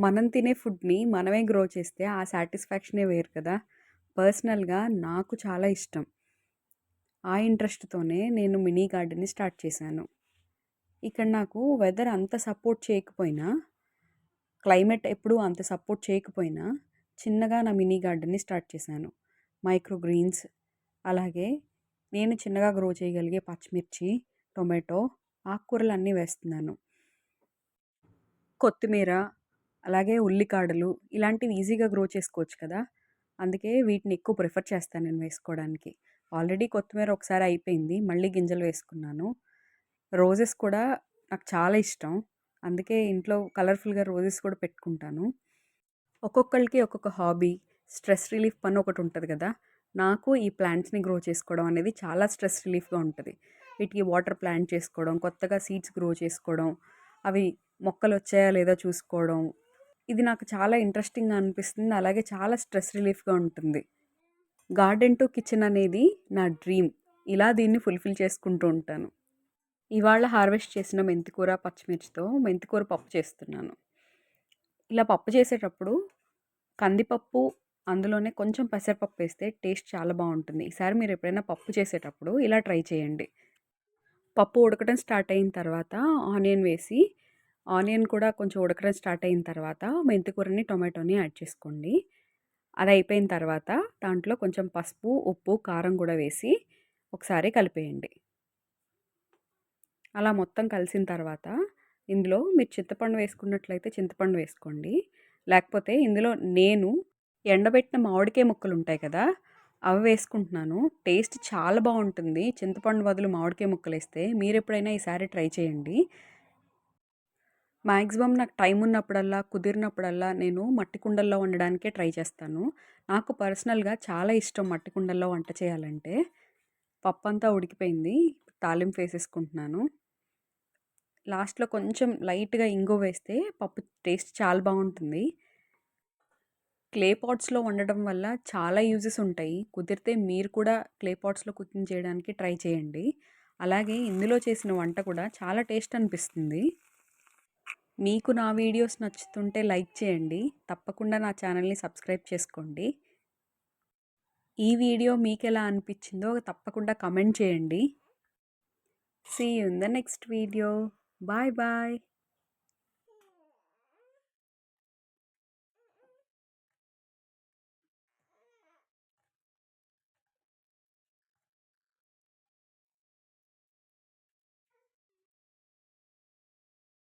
మనం తినే ఫుడ్‌ని మనమే గ్రో చేస్తే ఆ సాటిస్ఫాక్షనే వేరు కదా! పర్సనల్‌గా నాకు చాలా ఇష్టం. ఆ ఇంట్రెస్ట్‌తోనే నేను మినీ గార్డెన్‌ని స్టార్ట్ చేశాను. ఇక్కడ నాకు వెదర్ అంత సపోర్ట్ చేయకపోయినా, క్లైమేట్ ఎప్పుడూ అంత సపోర్ట్ చేయకపోయినా, చిన్నగా నా మినీ గార్డెన్‌ని స్టార్ట్ చేశాను. మైక్రో గ్రీన్స్, అలాగే నేను చిన్నగా గ్రో చేయగలిగే పచ్చిమిర్చి, టొమాటో, ఆకుకూరలు అన్నీ వేస్తున్నాను. కొత్తిమీర, అలాగే ఉల్లికాడలు ఇలాంటివి ఈజీగా గ్రో చేసుకోవచ్చు కదా! అందుకే వీటిని ఎక్కువ ప్రిఫర్ చేస్తాను నేను వేసుకోవడానికి. ఆల్రెడీ కొత్తిమీర ఒకసారి అయిపోయింది. మళ్ళీ గింజలు వేసుకున్నాను. రోజెస్ కూడా నాకు చాలా ఇష్టం. అందుకే ఇంట్లో కలర్‌ఫుల్‌గా రోజెస్ కూడా పెట్టుకుంటాను. ఒక్కొక్కరికి ఒక్కొక్క హాబీ, స్ట్రెస్ రిలీఫ్ పని ఒకటి ఉంటుంది కదా! నాకు ఈ ప్లాంట్స్‌ని గ్రో చేసుకోవడం అనేది చాలా స్ట్రెస్ రిలీఫ్‌గా ఉంటుంది వీటికి వాటర్ ప్లాంట్ చేసుకోవడం, కొత్తగా సీడ్స్ గ్రో చేసుకోవడం, అవి మొక్కలు వచ్చాయా లేదా చూసుకోవడం. ఇది నాకు చాలా ఇంట్రెస్టింగ్‌గా అనిపిస్తుంది. అలాగే చాలా స్ట్రెస్ రిలీఫ్‌గా ఉంటుంది. గార్డెన్ టు కిచెన్ అనేది నా డ్రీమ్. ఇలా దీన్ని ఫుల్‌ఫిల్ చేసుకుంటూ ఉంటాను. ఇవాళ హార్వెస్ట్ చేసిన మెంతికూర, పచ్చిమిర్చితో మెంతికూర పప్పు చేస్తున్నాను. ఇలా పప్పు చేసేటప్పుడు కందిపప్పు, అందులోనే కొంచెం పెసరపప్పు వేస్తే టేస్ట్ చాలా బాగుంటుంది ఈసారి మీరు ఎప్పుడైనా పప్పు చేసేటప్పుడు ఇలా ట్రై చేయండి. పప్పు ఉడకడం స్టార్ట్ అయిన తర్వాత ఆనియన్ వేసి, ఆనియన్ కూడా కొంచెం ఉడకడం స్టార్ట్ అయిన తర్వాత మెంతికూరని, టొమాటోని యాడ్ చేసుకోండి. అది అయిపోయిన తర్వాత దాంట్లో కొంచెం పసుపు, ఉప్పు, కారం కూడా వేసి ఒకసారి కలిపేయండి. అలా మొత్తం కలిసిన తర్వాత ఇందులో మీరు చింతపండు వేసుకున్నట్లయితే చింతపండు వేసుకోండి. లేకపోతే ఇందులో నేను ఎండబెట్టిన మామిడికాయ ముక్కలు ఉంటాయి కదా! అవి వేసుకుంటున్నాను. టేస్ట్ చాలా బాగుంటుంది చింతపండు బదులు మామిడికాయ ముక్కలు వేస్తే మీరు ఎప్పుడైనా ఈసారి ట్రై చేయండి. మాక్సిమం నాకు టైం ఉన్నప్పుడల్లా, కుదిరినప్పుడల్లా నేను మట్టి కుండల్లో వండడానికే ట్రై చేస్తాను. నాకు పర్సనల్‌గా చాలా ఇష్టం మట్టి కుండల్లో వంట చేయాలంటే. పప్పు అంతా ఉడికిపోయింది. తాలింపు వేసేసుకుంటున్నాను. లాస్ట్‌లో కొంచెం లైట్‌గా ఇంగు వేస్తే పప్పు టేస్ట్ చాలా బాగుంటుంది క్లే పాట్స్‌లో వండడం వల్ల చాలా యూజెస్ ఉంటాయి. కుదిరితే మీరు కూడా క్లే పాట్స్‌లో కుకింగ్ చేయడానికి ట్రై చేయండి. అలాగే ఇందులో చేసిన వంట కూడా చాలా టేస్ట్ అనిపిస్తుంది. మీకు నా వీడియోస్ నచ్చుతుంటే లైక్ చేయండి. తప్పకుండా నా ఛానల్‌ని సబ్స్క్రైబ్ చేసుకోండి. ఈ వీడియో మీకు ఎలా అనిపించిందో తప్పకుండా కమెంట్ చేయండి. See in the next video. Bye bye.